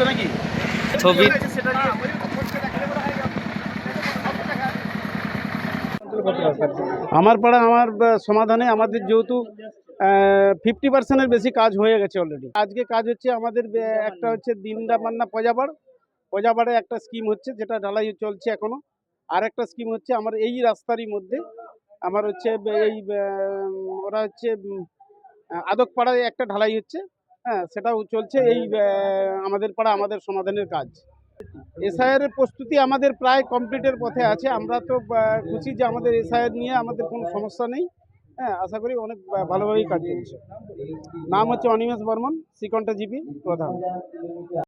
তো নাকি? ছবি। আমার পাড়া আমার সমাধানে আমাদের যেহেতু ফিফটি পার্সেন্টের বেশি কাজ হয়ে গেছে অলরেডি আজকে কাজ হচ্ছে আমাদের একটা হচ্ছে দিনদা মান্না পজাবাড় পজাবাড়ে একটা স্কিম হচ্ছে যেটা ঢালাই চলছে এখনও। আর একটা স্কিম হচ্ছে আমার এই রাস্তারই মধ্যে। আমার হচ্ছে এই ওরা হচ্ছে আদকপাড়ায় একটা ঢালাই হচ্ছে। হ্যাঁ সেটাও চলছে এই আমাদের পাড়া, আমাদের সমাধানের কাজ। এসআইআর এর প্রস্তুতি আমাদের প্রায় কমপ্লিটের পথে আছে। আমরা তো খুশি যে আমাদের এসআইআর নিয়ে আমাদের কোনো সমস্যা নেই। হ্যাঁ আশা করি অনেক ভালোভাবেই কাজ চলছে। নাম হচ্ছে অনিমেষ বর্মন শ্রীকণ্ঠ জিপি প্রধান।